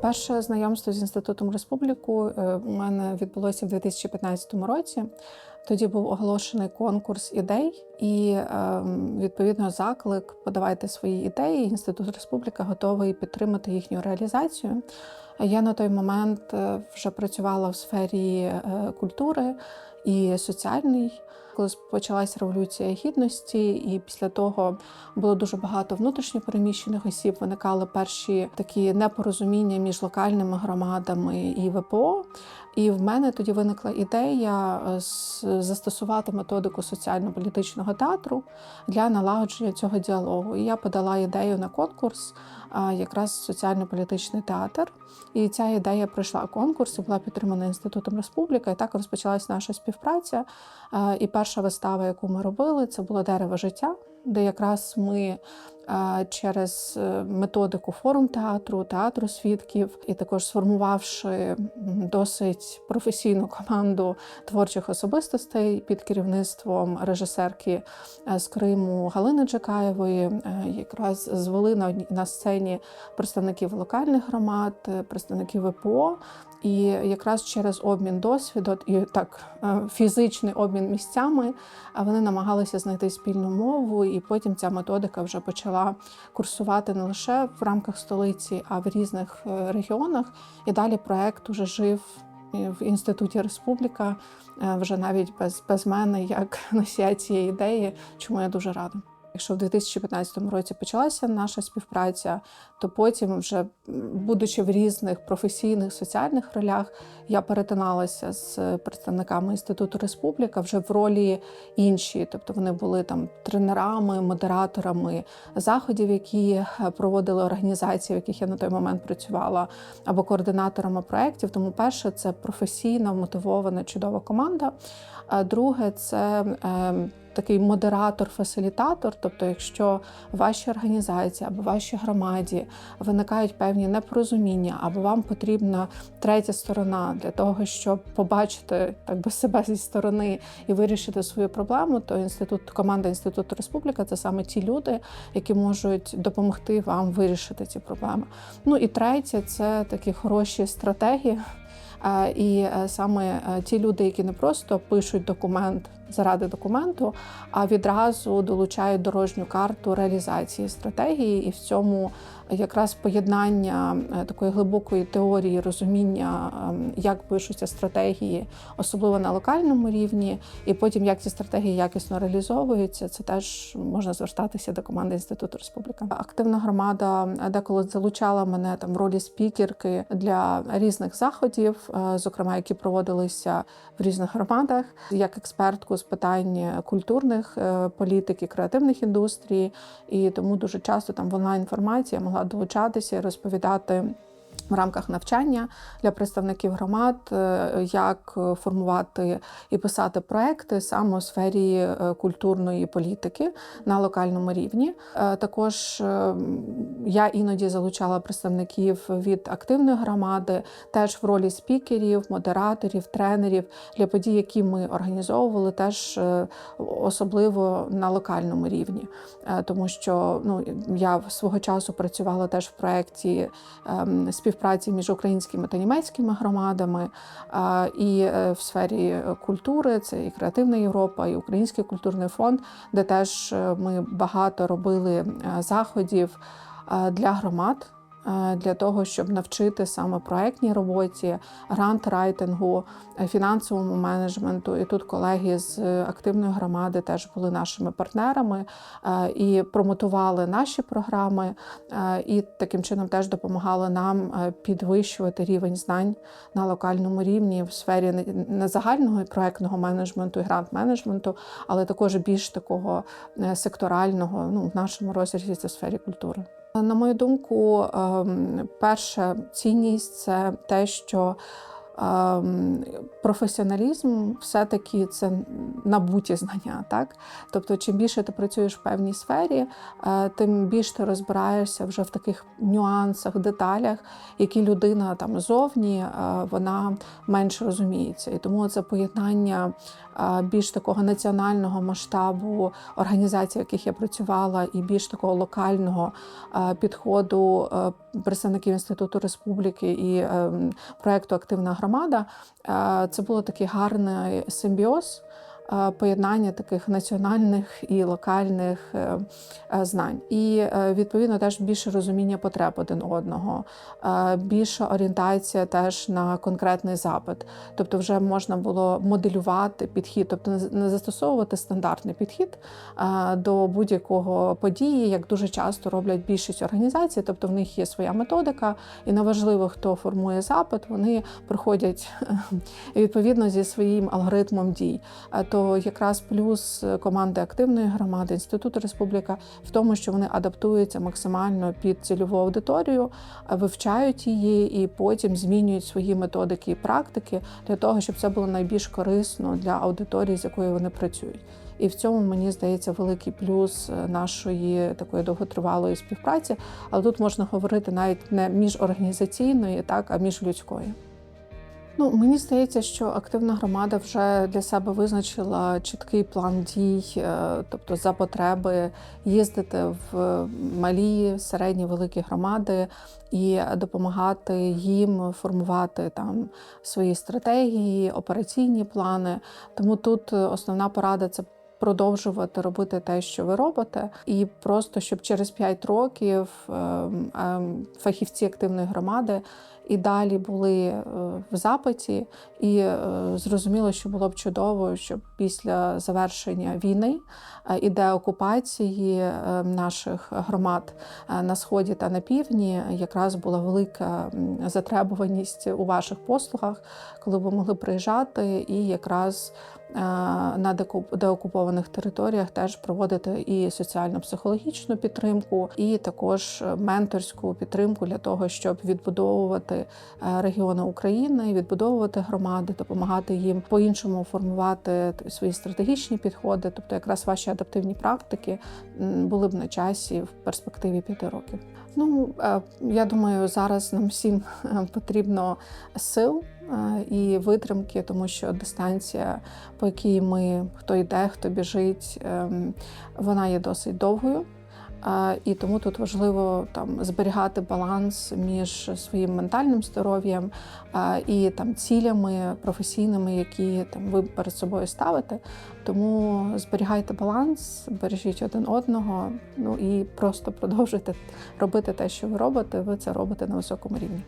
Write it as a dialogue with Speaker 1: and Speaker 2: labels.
Speaker 1: Перше знайомство з інститутом республіку е, у мене відбулося в 2015 році. Тоді був оголошений конкурс ідей, і е, відповідно заклик подавайте свої ідеї. Інститут республіка готовий підтримати їхню реалізацію. Я на той момент е, вже працювала в сфері е, культури і соціальній. Коли почалась революція гідності, і після того було дуже багато внутрішньопереміщених осіб. Виникали перші такі непорозуміння між локальними громадами і ВПО. І в мене тоді виникла ідея е, застосувати методику соціально-політичного театру для налагодження цього діалогу. І я подала ідею на конкурс, а, якраз соціально-політичний театр. І ця ідея пройшла конкурс і була підтримана інститутом Республіка. І так розпочалась наша співпраця. Е, І перша вистава, яку ми робили, це було дерево життя, де якраз ми через е, методику форум театру, театру свідків, і також сформувавши досить професійну команду творчих особистостей під керівництвом режисерки е, з Криму Галини Джакаєвої, е, якраз звели на на сцені представників локальних громад, е, представників ВПО. І якраз через обмін досвіду і так е, фізичний обмін місцями, вони намагалися знайти спільну мову, і потім ця методика вже почала курсувати не лише в рамках столиці, а в різних е, регіонах. І далі проект уже жив в інституті Республіка, е, вже навіть без, без мене, як носія цієї ідеї, чому я дуже рада. Якщо в 2015 році почалася наша співпраця, то потім, вже будучи в різних професійних соціальних ролях, я перетиналася з представниками інституту Республіка вже в ролі іншій. Тобто вони були там тренерами, модераторами заходів, які е, проводили організації, в яких я на той момент працювала, або координаторами проєктів. Тому перше це професійна, мотивована, чудова команда. А друге це такий модератор-фасилітатор. Тобто, якщо в вашій організації або в вашій громаді виникають певні непорозуміння, або вам потрібна третя сторона для того, щоб побачити так би себе зі сторони і вирішити свою проблему, то інститут, команда інституту Республіка це саме ті люди, які можуть допомогти вам вирішити ці проблеми. Ну і третє це такі хороші стратегії. Е, І е, саме е, ті люди, які не просто пишуть документ заради документу, а відразу долучають дорожню карту реалізації стратегії, і в цьому якраз поєднання е, такої глибокої теорії розуміння, ем, як пишуться стратегії, особливо на локальному рівні, і потім як ці стратегії якісно реалізовуються, це теж можна звертатися до команди інституту Республіка. Активна громада деколи залучала мене там в ролі спікерки для різних заходів, е, зокрема, які проводилися в різних громадах, як експертку з питань культурних е, політик і креативних індустрій. І тому дуже часто там в онлайн форматі я могла долучатися і розповідати. В рамках навчання для представників громад, е, як формувати і писати проекти саме у сфері е, культурної політики на локальному рівні. Е, Також я іноді залучала представників від активної громади, теж в ролі спікерів, модераторів, тренерів для подій, які ми організовували, теж особливо на локальному рівні, тому що ну я свого часу працювала теж в проєкті ем, співпраці між українськими та німецькими громадами, е, і е, в сфері культури це і Креативна Європа, і Український культурний фонд, де теж е, ми багато робили е, заходів е, для громад. Е, Для того щоб навчити саме проектній роботі, грант-райтингу, е, фінансовому менеджменту, і тут колеги з е, активної громади теж були нашими партнерами і промотували наші програми, і таким чином теж допомагали нам підвищувати рівень знань на локальному рівні в сфері не- загального і проектного менеджменту і грант-менеджменту, але також більш такого секторального, ну в нашому розрізі це в сфері культури. На мою думку, ем, перша цінність це те, що ем, професіоналізм все-таки це набуті знання. Так? Тобто, чим більше ти працюєш в певній сфері, е, тим більше ти розбираєшся вже в таких нюансах, деталях, які людина там зовні е, вона менше розуміється. І тому це поєднання більш такого національного масштабу організацій, в яких я працювала, і більш такого локального підходу представників інституту республіки і е, проекту Активна громада. Це було такий гарний симбіоз. Е, Поєднання таких національних і локальних е, е, знань, і відповідно теж більше розуміння потреб один одного, більша орієнтація теж на конкретний запит. Тобто, вже можна було моделювати підхід, тобто не- застосовувати стандартний підхід до будь-якого події, як дуже часто роблять більшість організацій. Тобто в них є своя методика, і неважливо, хто формує запит, вони приходять відповідно зі своїм алгоритмом дій. То якраз плюс команди активної громади інституту Республіка в тому, що вони адаптуються максимально під цільову аудиторію, вивчають її і потім змінюють свої методики і практики для того, щоб це було найбільш корисно для аудиторії, з якою вони працюють. І в цьому мені здається великий плюс е, нашої такої довготривалої співпраці. Але тут можна говорити навіть не міжорганізаційної, так а міжлюдської. Ну, мені здається, що активна громада вже для себе визначила чіткий план дій, е, тобто за потреби їздити в малі, середні, великі громади і допомагати їм формувати там свої стратегії, операційні плани. Тому тут основна порада це. Продовжувати робити те, що ви робите, і просто щоб через 5 років ем, ем, фахівці активної громади і далі були е, в запиті, і е, зрозуміло, що було б чудово, щоб після завершення війни е, і деокупації наших громад на сході та на півдні якраз була велика затребуваність у ваших послугах, коли ви могли приїжджати і якраз на деку- деокупованих територіях теж проводити і соціально-психологічну підтримку, і також менторську підтримку для того, щоб відбудовувати е, регіони України, відбудовувати громади, допомагати їм по-іншому формувати свої стратегічні підходи. Тобто, якраз ваші адаптивні практики були б на часі в перспективі п'яти років. Ну е, я думаю, зараз нам всім е, потрібно сил е, і витримки, тому що дистанція, по якій ми хто йде, хто біжить, ем, вона є досить довгою. Е, І тому тут важливо там зберігати баланс між своїм ментальним здоров'ям е, і там цілями професійними, які там ви перед собою ставите. Тому зберігайте баланс, бережіть один одного. Ну і просто продовжуйте робити те, що ви робите. Ви це робите на високому рівні.